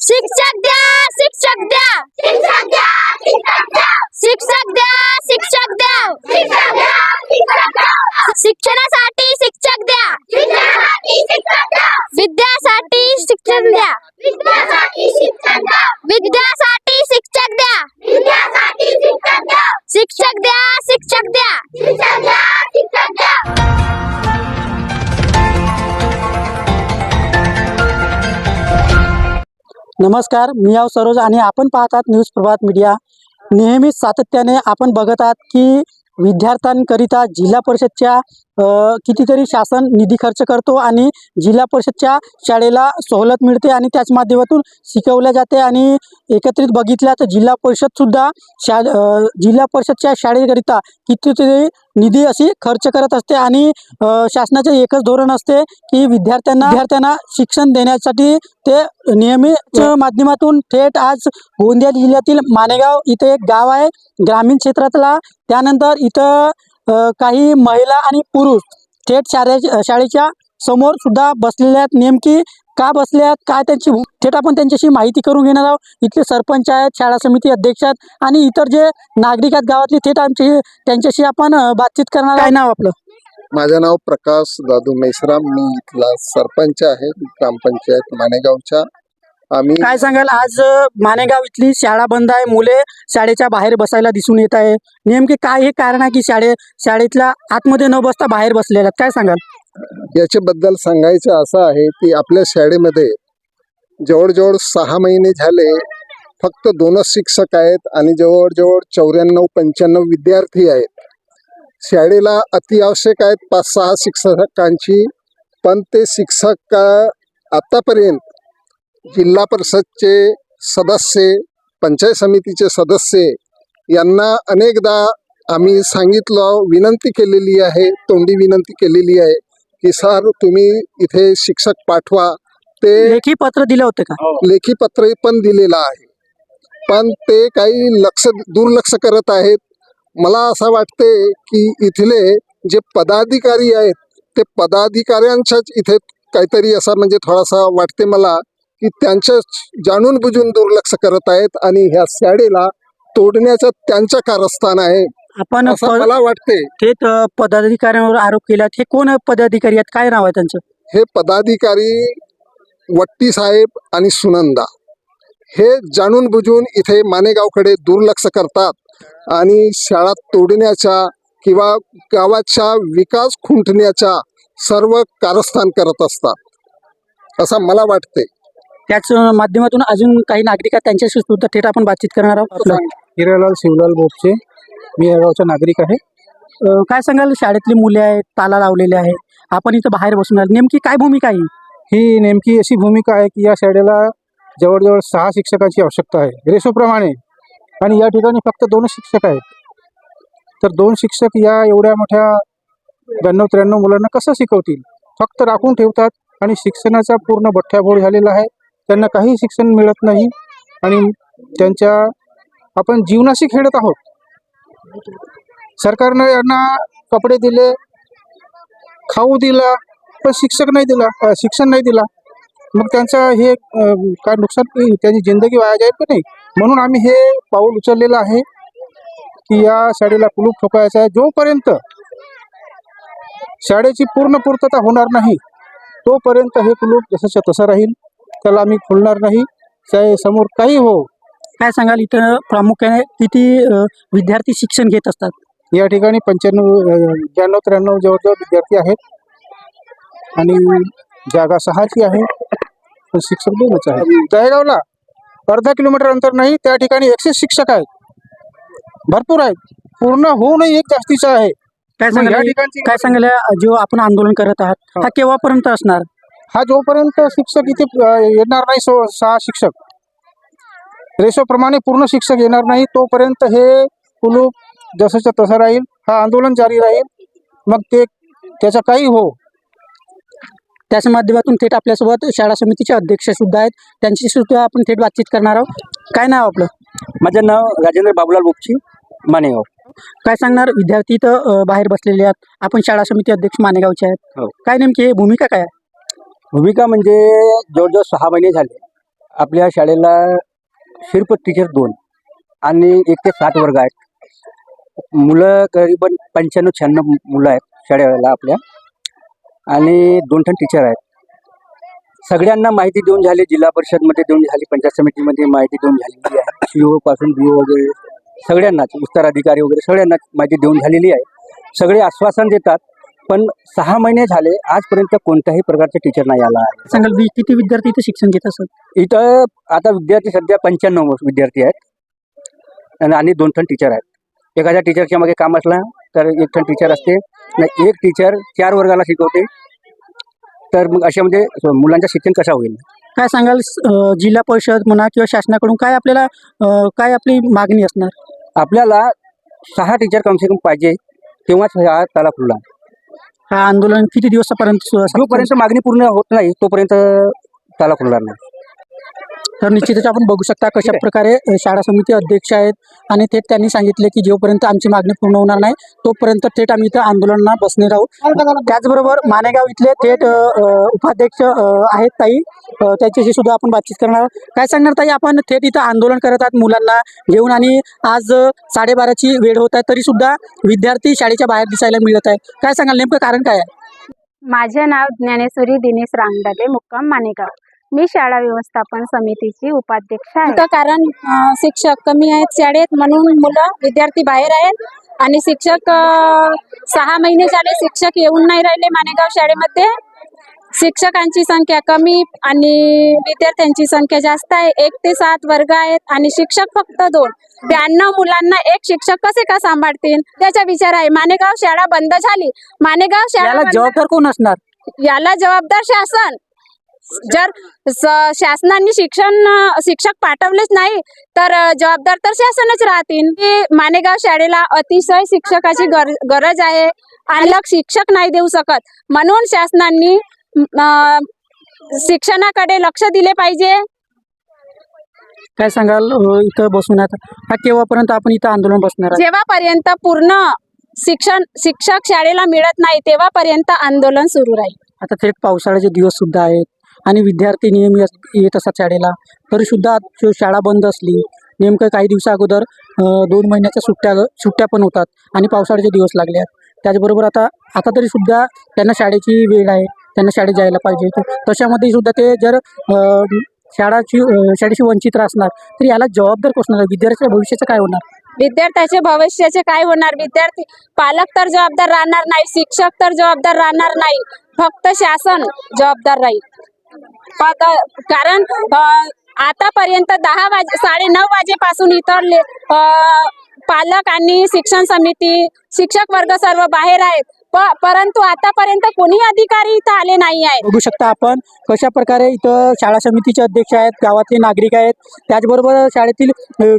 शिक्षक द्या शिक्षक द्या शिक्षक द्या शिक्षक द्या शिक्षक द्या शिक्षणासाठी शिक्षक द्या विद्यासाठी शिक्षण द्या विद्यासाठी शिक्षक द्या शिक्षक द्या शिक्षक द्या नमस्कार मी आव सरोज आणि आपण पाहतात न्यूज प्रभात मीडिया. नेहमीच सातत्याने आपण बघत आहात की विद्यार्थ्यांकरिता जिल्हा परिषदच्या कितीतरी शासन निधी खर्च करतो आणि जिल्हा परिषदच्या शाळेला सवलत मिळते आणि त्याच माध्यमातून शिकवल्या जाते आणि एकत्रित बघितल्या तर जिल्हा परिषदसुद्धा शा जिल्हा परिषदच्या शाळेकरिता कितीतरी निधी अशी खर्च करत असते आणि शासनाचे एकच धोरण असते की विद्यार्थ्यांना विद्यार्थ्यांना शिक्षण देण्यासाठी ते नियमित माध्यमातून थेट आज गोंदिया जिल्ह्यातील मानेगाव इथे एक गाव आहे. ग्रामीण क्षेत्रातला. त्यानंतर इथं काही महिला आणि पुरुष थेट शाळे शाळेच्या समोर सुद्धा बसलेल्या आहेत नेमकी का बसले आहेत काय त्यांची थेट आपण त्यांच्याशी माहिती करून घेणार आहोत. इथले सरपंच आहेत शाळा समिती अध्यक्ष आहेत आणि इतर जे नागरिक आहेत गावातले थेट आमची त्यांच्याशी आपण बातचीत करणार काय नाव आपलं? माझं नाव प्रकाश दादू मेश्राम. मी इथला सरपंच आहे ग्रामपंचायत मानेगावच्या आम्ही काय सांगाल? आज मानेगाव इथली शाळा बंद आहे. मुले शाळेच्या बाहेर बसायला दिसून येत आहे. नेमके काय हे कारण आहे की शाळे शाळेतल्या आतमध्ये न बसता बाहेर बसलेल्या काय सांगाल? याच्याबद्दल सांगायचं असं आहे की आपल्या शाळेमध्ये जवळजवळ सहा महिने झाले फक्त दोनच शिक्षक आहेत आणि जवळजवळ चौऱ्याण्णव पंच्याण्णव विद्यार्थी आहेत. शाळेला अतिआवश्यक आहेत पाच सहा शिक्षकांची पण ते शिक्षक आतापर्यंत जिल्हा परिषदचे सदस्य पंचायत समितीचे सदस्य यांना अनेकदा आम्ही सांगितलं विनंती केलेली आहे तोंडी विनंती केलेली आहे की सर तुम्ही इथे शिक्षक पाठवा. ते लेखी पत्र दिलं होतं का? लेखी पत्र पण दिलेलं आहे. पण ते काही लक्ष दुर्लक्ष करत आहेत. मला असं वाटते की इथले जे पदाधिकारी आहेत ते पदाधिकाऱ्यांच्याच इथे काहीतरी असं म्हणजे थोडासा वाटते मला की त्यांच्या जाणून बुजून दुर्लक्ष करत आहेत आणि ह्या शाळेला तोडण्याचं त्यांचं कारस्थान आहे. आपण मला वाटते अ, पदाधिकाऱ्यांवर आरोप केला हे कोण पदाधिकारी आहेत? काय नाव आहे त्यांचं? हे पदाधिकारी वट्टी साहेब आणि सुनंदा. हे जाणून बुजून इथे मानेगावकडे दुर्लक्ष करतात आणि शाळा तोडण्याच्या किंवा गावाच्या विकास खुंटण्याच्या सर्व कारस्थान करत असतात. असं मला वाटते त्याच माध्यमातून अजून काही नागरिक आहेत त्यांच्याशी सुद्धा थेट आपण बातचीत करणार आहोत. हिरालाल शिवलाल बोपचे. मी या गावचा नागरिक आहे. काय सांगाल? शाळेतली मुले आहेत ताला लावलेले आहे आपण इथं बाहेर बसून आलो. नेमकी काय भूमिका आहे? ही नेमकी अशी भूमिका आहे की या शाळेला जवळजवळ सहा शिक्षकांची आवश्यकता आहे. रेशोप्रमाणे. आणि या ठिकाणी फक्त दोनच शिक्षक आहेत. तर दोन शिक्षक या एवढ्या मोठ्या ब्याण्णव त्र्याण्णव मुलांना कसं शिकवतील? फक्त राखून ठेवतात आणि शिक्षणाचा पूर्ण बठ्ठाबोळ झालेला आहे. त्यांना काही शिक्षण मिळत नाही आणि त्यांच्या आपण जीवनाशी खेळत आहोत. सरकारनं यांना कपडे दिले खाऊ दिला पण शिक्षक नाही दिला शिक्षण नाही दिला. मग त्यांचं हे काय नुकसान त्यांची जिंदगी वाया जाईल का नाही? म्हणून आम्ही हे पाऊल उचललेलं आहे की या शाळेला कुलूप ठोकायचं आहे. जोपर्यंत शाळेची पूर्ण पूर्तता होणार नाही तोपर्यंत हे कुलूप जसंच्या तसं राहील. त्याला आम्ही खोलणार नाही. चाहे समोर काही हो. काय सांगाल इथं प्रामुख्याने किती विद्यार्थी शिक्षण घेत असतात? या ठिकाणी पंच्याण्णव ब्याण्णव त्र्याण्णव जवळजवळ विद्यार्थी आहेत. आणि जागा सहाची आहे. पण शिक्षक दोनच आहे दहेगावला अर्धा किलोमीटर अंतर नाही त्या ठिकाणी एकशे शिक्षक आहेत. भरपूर आहेत. पूर्ण होऊनही एक जास्तीचं आहे. काय सांगाल काय सांगाल जो आपण आंदोलन करत आहात हा केव्हापर्यंत असणार? हा जोपर्यंत शिक्षक इथे येणार नाही सो सहा शिक्षक. रेशोप्रमाणे पूर्ण शिक्षक येणार नाही तोपर्यंत हे कुलूप जसंच्या तसं राहील हा आंदोलन जारी राहील. मग ते त्याचं काही हो. त्याच्या माध्यमातून थेट आपल्यासोबत शाळा समितीचे अध्यक्ष सुद्धा आहेत. त्यांची सुद्धा आपण थेट बातचीत करणार आहोत. काय नाव आपलं? माझं नाव राजेंद्र बाबूलाल बोपची मानेगाव. काय सांगणार? विद्यार्थी इथं अ, बाहेर बसलेले आहेत. आपण शाळा समिती अध्यक्ष मानेगावचे आहेत. हो. काय नेमकी भूमिका काय आहे? भूमिका म्हणजे जवळजवळ सहा महिने झाले. आपल्या शाळेला शिल्प टीचर दोन आणि एक ते सात वर्ग आहेत. मुलं करीबन पंच्याण्णव शहाण्णव मुलं आहेत शाळेला आपल्या. आणि दोन ठण टीचर आहेत. सगळ्यांना माहिती देऊन झाली जिल्हा परिषदमध्ये देऊन झाली पंचायत समितीमध्ये माहिती देऊन झालेली आहे सी ओ पासून बी वगैरे सगळ्यांनाच विस्तार अधिकारी वगैरे सगळ्यांनाच माहिती देऊन झालेली आहे. सगळे आश्वासन देतात. पण सहा महिने झाले आजपर्यंत कोणत्याही प्रकारचे टीचर नाही आला आहे. सांगाल वि- किती विद्यार्थी इथे शिक्षण घेत असत? इथं आता विद्यार्थी सध्या पंच्याण्णव विद्यार्थी आहेत. आणि- आणि दोन ठण टीचर आहेत. एखाद्या टीचरच्या मागे काम असला तर एक ठण टीचर असते. आणि एक टीचर चार वर्गाला शिकवते. तर मग अशामध्ये मुलांचं शिक्षण कसं होईल? काय सांगाल स- अं, जिल्हा परिषद म्हणा किंवा शासनाकडून काय आपल्याला अं, काय आपली मागणी असणार? आपल्याला सहा टीचर कमसे कम पाहिजे तेव्हाच हा ताला खुलला हा आंदोलन किती दिवसापर्यंत जोपर्यंत मागणी पूर्ण होत नाही तोपर्यंत ताला खुलणार नाही. तर निश्चितच आपण बघू शकता कशा प्रकारे शाळा समिती अध्यक्ष आहेत. आणि थेट त्यांनी सांगितले की जोपर्यंत आमची मागणी पूर्ण होणार नाही तोपर्यंत थेट आम्ही इथं आंदोलनाला बसणे राहू त्याचबरोबर मानेगाव इथले थेट उपाध्यक्ष आहेत ताई. त्याच्याशी सुद्धा आपण बातचीत करणार आहोत. काय सांगणार ताई? आपण थेट इथं आंदोलन करत आहात मुलांना घेऊन आणि आज साडेबाराची वेळ होत आहे तरी सुद्धा विद्यार्थी शाळेच्या बाहेर दिसायला मिळत आहे. काय सांगाल? नेमकं कारण काय आहे? माझे नाव ज्ञानेश्वरी दिनेश रांगडाले मुक्काम मानेगाव. मी शाळा व्यवस्थापन समितीची उपाध्यक्ष आहे. इथं कारण अं, शिक्षक कमी आहेत शाळेत म्हणून मुलं विद्यार्थी बाहेर आहेत आणि शिक्षक अं, सहा महिने झाले शिक्षक येऊन नाही राहिले मानेगाव शाळेमध्ये. शिक्षकांची संख्या कमी आणि विद्यार्थ्यांची संख्या जास्त आहे. एक ते सात वर्ग आहेत आणि शिक्षक फक्त दोन. ब्याण्णव मुलांना एक शिक्षक कसे का सांभाळतील? त्याचा विचार आहे. मानेगाव शाळा बंद झाली. मानेगाव शाळा याला बंद- जबाबदार कोण असणार? याला जबाबदार शासन. जर शासनाने शिक्षण शिक्षक पाठवलेच नाही तर जबाबदार तर शासनच राहतील. की मानेगाव शाळेला अतिशय शिक्षकाची गर गरज आहे आणि शिक्षक नाही देऊ शकत. म्हणून शासनाने शिक्षणाकडे लक्ष दिले पाहिजे. काय सांगाल इथं बसून आता? केव्हापर्यंत आपण इथं आंदोलन बसणार जेव्हापर्यंत पूर्ण शिक्षण शिक्षक शाळेला मिळत नाही तेव्हापर्यंत आंदोलन सुरू राहील. आता थेट पावसाळ्याचे दिवस सुद्धा आहेत. आणि विद्यार्थी नेहमी येत असतात शाळेला. तरीसुद्धा शाळा बंद असली नेमकं काही दिवसा अगोदर दोन महिन्याच्या सुट्ट्या सुट्ट्या पण होतात आणि पावसाळ्याचे दिवस लागले आहेत त्याचबरोबर आता आता तरी सुद्धा त्यांना शाळेची वेळ आहे त्यांना शाळेत जायला पाहिजे. तशामध्ये सुद्धा ते जर शाळाची शाळेशी वंचित असणार तर याला जबाबदार कोसणार विद्यार्थ्याच्या भविष्याचं काय होणार? विद्यार्थ्याचे भविष्याचे काय होणार? विद्यार्थी पालक तर जबाबदार राहणार नाही शिक्षक तर जबाबदार राहणार नाही. फक्त शासन जबाबदार राहील. कारण आतापर्यंत दहा वाजे साडे नऊ वाजेपासून इतर अ, पालक आणि शिक्षण समिती शिक्षक वर्ग सर्व बाहेर आहेत. परंतु आतापर्यंत कोणी अधिकारी इथं आले नाही आहेत. बघू शकता आपण कशा प्रकारे इथं शाळा समितीचे अध्यक्ष आहेत गावातले नागरिक आहेत. त्याचबरोबर शाळेतील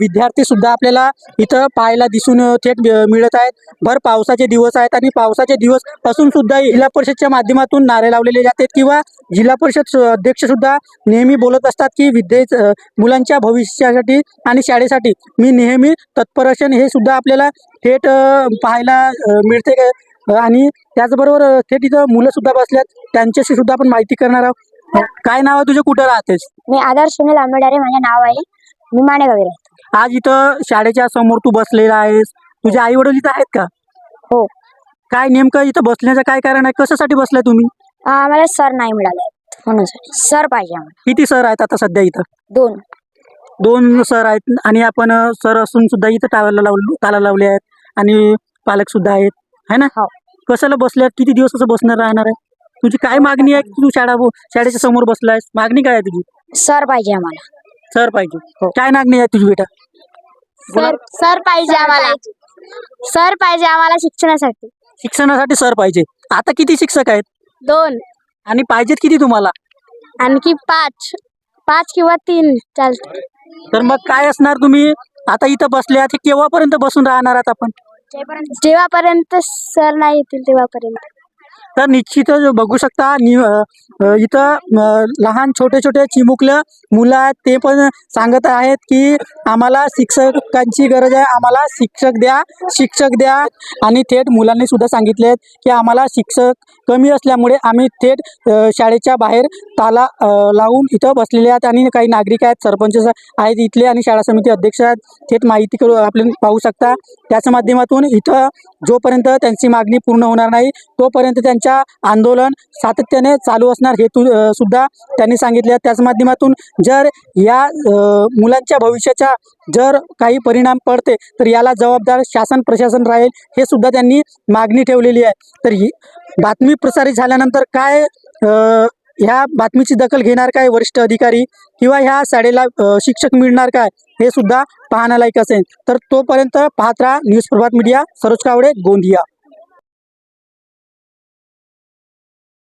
विद्यार्थी सुद्धा आपल्याला इथं पाहायला दिसून थेट मिळत आहेत. भर पावसाचे दिवस आहेत आणि पावसाचे दिवस असून सुद्धा जिल्हा परिषदच्या माध्यमातून नारे लावलेले जातात किंवा जिल्हा परिषद अध्यक्ष सुद्धा नेहमी बोलत असतात की विद्ये मुलांच्या भविष्यासाठी आणि शाळेसाठी मी नेहमी तत्पर असेन हे सुद्धा आपल्याला थेट पाहायला मिळते. आणि त्याचबरोबर थेट इथं मुलं सुद्धा बसल्यात. त्यांच्याशी सुद्धा आपण माहिती करणार आहोत. काय नाव आहे तुझे? कुठं राहतेस? मी आदर्श सुनील आंबेडारे माझे नाव आहे मी माणेगावी राहते आज इथं शाळेच्या समोर तू बसलेला आहेस. तुझे आई वडील इथं आहेत का? हो. काय नेमकं इथं बसण्याचं काय कारण आहे? कशासाठी बसलाय तुम्ही? आम्हाला सर नाही मिळाले. म्हणून सर पाहिजे आम्हाला. किती सर आहेत आता सध्या इथं? दोन. दोन सर आहेत. आणि आपण सर असून सुद्धा इथं टाळायला लावलं लावले आहेत. आणि पालक सुद्धा आहेत. है ना? हो. कशाला बसल्यात? किती दिवस असं बसणार राहणार आहे? तुझी काय मागणी आहे की तू शाळा शाळेच्या समोर बसलायस? मागणी काय आहे तुझी? सर पाहिजे आम्हाला. सर पाहिजे. काय मागणी आहे तुझी बेटा? सर सर पाहिजे आम्हाला. सर पाहिजे आम्हाला शिक्षणासाठी. शिक्षणासाठी सर पाहिजे. आता किती शिक्षक आहेत? दोन. आणि पाहिजेत किती तुम्हाला? आणखी पाच. पाच किंवा तीन चालते तर मग काय असणार तुम्ही? आता इथं बसल्यात हे केव्हापर्यंत बसून राहणार आहात आपण? जेव्हापर्यंत सर नाही येतील तेव्हापर्यंत. तर निश्चितच बघू शकता नि इथं लहान छोटे छोटे चिमुकलं मुलं आहेत ते पण सांगत आहेत की आम्हाला शिक्षकांची गरज आहे आम्हाला शिक्षक द्या शिक्षक द्या. आणि थेट मुलांनी सुद्धा सांगितले आहेत की आम्हाला शिक्षक कमी असल्यामुळे आम्ही थेट शाळेच्या बाहेर ताला लावून इथं बसलेले आहेत आणि काही नागरिक आहेत सरपंच आहेत इथले आणि शाळा समिती अध्यक्ष आहेत. थेट माहिती करू आपण पाहू शकता. त्याच्या माध्यमातून इथं जोपर्यंत त्यांची मागणी पूर्ण होणार नाही तोपर्यंत त्यांच्या आंदोलन सातत्याने चालू असणार हेतू सुद्धा त्यांनी सांगितले. त्याच माध्यमातून जर या मुलांच्या भविष्याचा जर काही परिणाम पडते तर याला जबाबदार शासन प्रशासन राहील हे सुद्धा त्यांनी मागणी ठेवलेली आहे. तर ही बातमी प्रसारित झाल्यानंतर काय ह्या बातमीची दखल घेणार काय वरिष्ठ अधिकारी किंवा ह्या शाळेला शिक्षक मिळणार काय हे सुद्धा पाहण्यालायक असेल. तर तोपर्यंत पाहत राहा न्यूज प्रभात मीडिया सरोज कावडे गोंदिया.